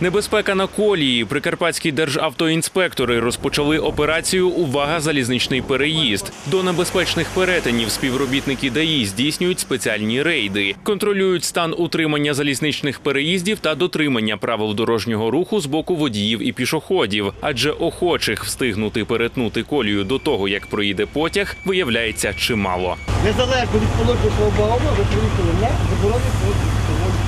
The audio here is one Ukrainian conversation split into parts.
Небезпека на колії. Прикарпатські державтоінспектори розпочали операцію Увага залізничний переїзд. До небезпечних перетинів співробітники ДАІ здійснюють спеціальні рейди, контролюють стан утримання залізничних переїздів та дотримання правил дорожнього руху з боку водіїв і пішоходів. Адже охочих встигнути перетнути колію до того, як проїде потяг, виявляється чимало. Недалеко від положення шлагбаума ви приїхали на заборонений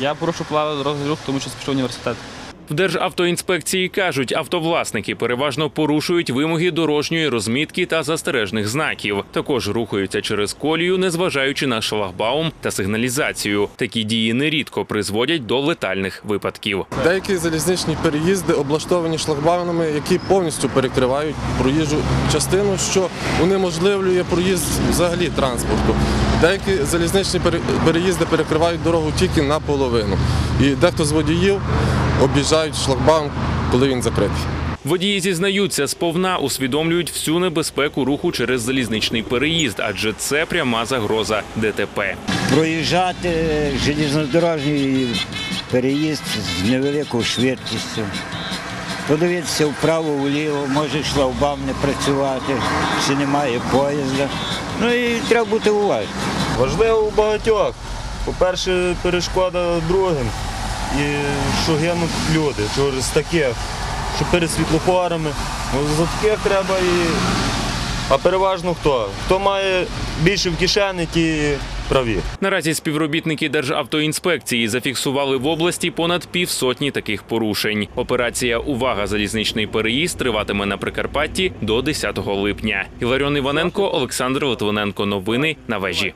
Я порушу плаву дорожнього тому що спішов університет. В Державтоінспекції кажуть, автовласники переважно порушують вимоги дорожньої розмітки та застережних знаків. Також рухаються через колію, незважаючи на шлагбаум та сигналізацію. Такі дії нерідко призводять до летальних випадків. Деякі залізничні переїзди облаштовані шлагбаумами, які повністю перекривають проїжджу частину, що унеможливлює проїзд взагалі транспорту. Деякі залізничні пере- переїзди перекривають дорогу тільки наполовину. І дехто з водіїв об'їжджають шлагбаум, коли він закритий. Водії зізнаються, сповна усвідомлюють всю небезпеку руху через залізничний переїзд, адже це пряма загроза ДТП. проїжджати железнодорожній переїзд з невеликою швидкістю. Подивитися вправо-вліво, може шлагбаум не працювати, чи немає поїзда. Ну і треба бути уважним. Важливо у багатьох. По-перше, перешкода другим. І що гинуть люди через таких, що перед світлофорами. Ну, за таких треба і. А переважно хто? Хто має більше в кишені, ті праві. Наразі співробітники Державтоінспекції зафіксували в області понад півсотні таких порушень. Операція Увага залізничний переїзд триватиме на Прикарпатті до 10 липня. Іларіон Іваненко, Олександр Литвиненко. Новини на вежі.